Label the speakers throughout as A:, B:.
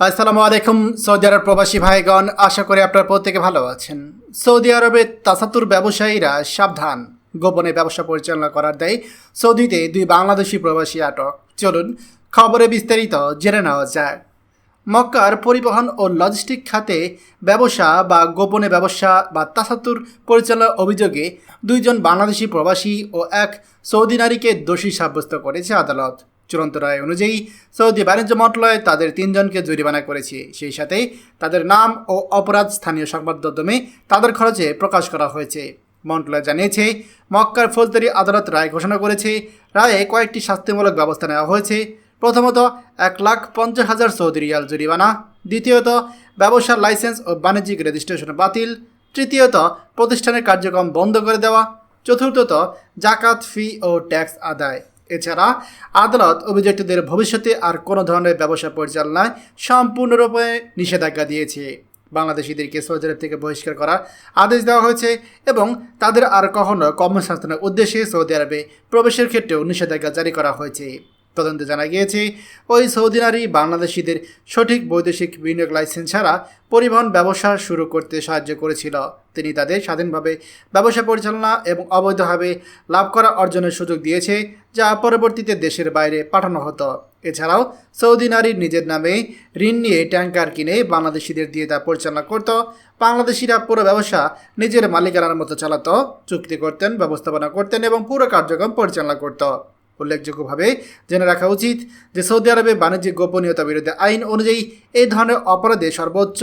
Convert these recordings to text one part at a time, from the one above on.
A: আসসালামু আলাইকুম, সৌদি আরব প্রবাসী ভাইগণ, আশা করি আপনারা প্রত্যেকে ভালো আছেন। সৌদি আরবের তাসাতুর ব্যবসায়ীরা সাবধান, গোপনে ব্যবসা পরিচালনা করার দেয় সৌদিতে দুই বাংলাদেশি প্রবাসী আটক। চলুন, খবরে বিস্তারিত জেনে নেওয়া যায় মক্কার পরিবহন ও লজিস্টিক খাতে ব্যবসা বা গোপনে ব্যবসা বা তাসাতুর পরিচালনার অভিযোগে দুইজন বাংলাদেশি প্রবাসী ও এক সৌদি নারীকে দোষী সাব্যস্ত করেছে আদালত। চূড়ান্ত রায় অনুযায়ী সৌদি বাণিজ্য মন্ত্রণালয় তাদের তিনজনকে জরিমানা করেছে। সেই সাথে তাদের নাম ও অপরাধ স্থানীয় সংবাদ মাধ্যমে তাদের খরচে প্রকাশ করা হয়েছে। মন্ত্রণালয় জানিয়েছে, মক্কার ফৌজদারি আদালত রায় ঘোষণা করেছে, রায়ে কয়েকটি শাস্তিমূলক ব্যবস্থা নেওয়া হয়েছে। প্রথমত, এক লাখ পঞ্চাশ হাজার সৌদি রিয়াল জরিমানা। দ্বিতীয়ত, ব্যবসার লাইসেন্স ও বাণিজ্যিক রেজিস্ট্রেশন বাতিল। তৃতীয়ত, প্রতিষ্ঠানের কার্যক্রম বন্ধ করে দেওয়া। চতুর্থত, জাকাত, ফি ও ট্যাক্স আদায়। এছাড়া আদালত অভিযুক্তদের ভবিষ্যতে আর কোনো ধরনের ব্যবসা পরিচালনায় সম্পূর্ণরূপে নিষেধাজ্ঞা দিয়েছে। বাংলাদেশিদেরকে সৌদি থেকে বহিষ্কার করার আদেশ দেওয়া হয়েছে এবং তাদের আর কখনো কর্মসংস্থানের উদ্দেশ্যে সৌদি আরবে প্রবেশের ক্ষেত্রেও নিষেধাজ্ঞা জারি করা হয়েছে। তদন্তে জানা গিয়েছে, ওই সৌদি নারী বাংলাদেশিদের সঠিক বৈদেশিক বিনিয়োগ লাইসেন্স ছাড়া পরিবহন ব্যবসা শুরু করতে সাহায্য করেছিল। তিনি তাদের স্বাধীনভাবে ব্যবসা পরিচালনা এবং অবৈধভাবে লাভ করা অর্জনের সুযোগ দিয়েছে, যা পরবর্তীতে দেশের বাইরে পাঠানো হতো। এছাড়াও, সৌদি নারীর নিজের নামে ঋণ নিয়ে ট্যাঙ্কার কিনে বাংলাদেশিদের দিয়ে তা পরিচালনা করত। বাংলাদেশিরা পুরো ব্যবসা নিজের মালিকানার মতো চালাতো, চুক্তি করতেন, ব্যবস্থাপনা করতেন এবং পুরো কার্যক্রম পরিচালনা করত। উল্লেখযোগ্যভাবে জেনে রাখা উচিত যে সৌদি আরবে বাণিজ্যিক গোপনীয়তা বিরোধী আইন অনুযায়ী এই ধরনের অপরাধে সর্বোচ্চ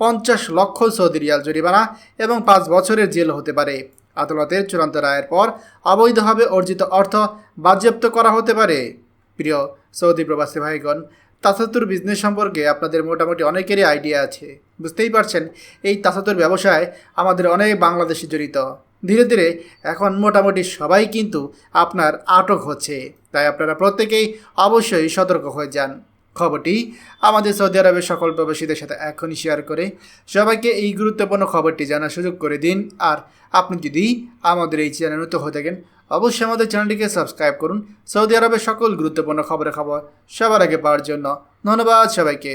A: পঞ্চাশ লক্ষ সৌদি রিয়াল জরিমানা এবং পাঁচ বছরের জেল হতে পারে। আদালতের চূড়ান্ত রায়ের পর অবৈধভাবে অর্জিত অর্থ বাজেয়াপ্ত করা হতে পারে। প্রিয় সৌদি প্রবাসী ভাইগণ তাসাতুর বিজনেস সম্পর্কে আপনাদের মোটামুটি অনেকেরই আইডিয়া আছে। বুঝতেই পারছেন, এই তাসাতুর ব্যবসায় আমাদের অনেক বাংলাদেশি জড়িত। ধীরে ধীরে এখন মোটামুটি সবাই কিন্তু আপনার আটক হচ্ছে। তাই আপনারা প্রত্যেকেই অবশ্যই সতর্ক হয়ে যান। খবরটি আমাদের সৌদি আরবের সকল প্রবাসীদের সাথে এখনই শেয়ার করে সবাইকে এই গুরুত্বপূর্ণ খবরটি জানার সুযোগ করে দিন। আর আপনি যদি আমাদের এই চ্যানেল নতুন হয়ে থাকেন, অবশ্যই আমাদের চ্যানেলটিকে সাবস্ক্রাইব করুন। সৌদি আরবের সকল গুরুত্বপূর্ণ খবরের খবর সবার আগে পাওয়ার জন্য ধন্যবাদ সবাইকে।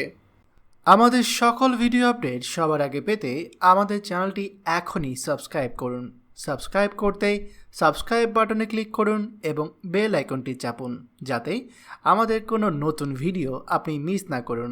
A: আমাদের সকল ভিডিও আপডেট সবার আগে পেতে আমাদের চ্যানেলটি এখনই সাবস্ক্রাইব করুন। সাবস্ক্রাইব করতে সাবস্ক্রাইব বাটনে ক্লিক করুন এবং বেল আইকনটি চাপুন, যাতে আমাদের কোনো নতুন ভিডিও আপনি মিস না করুন।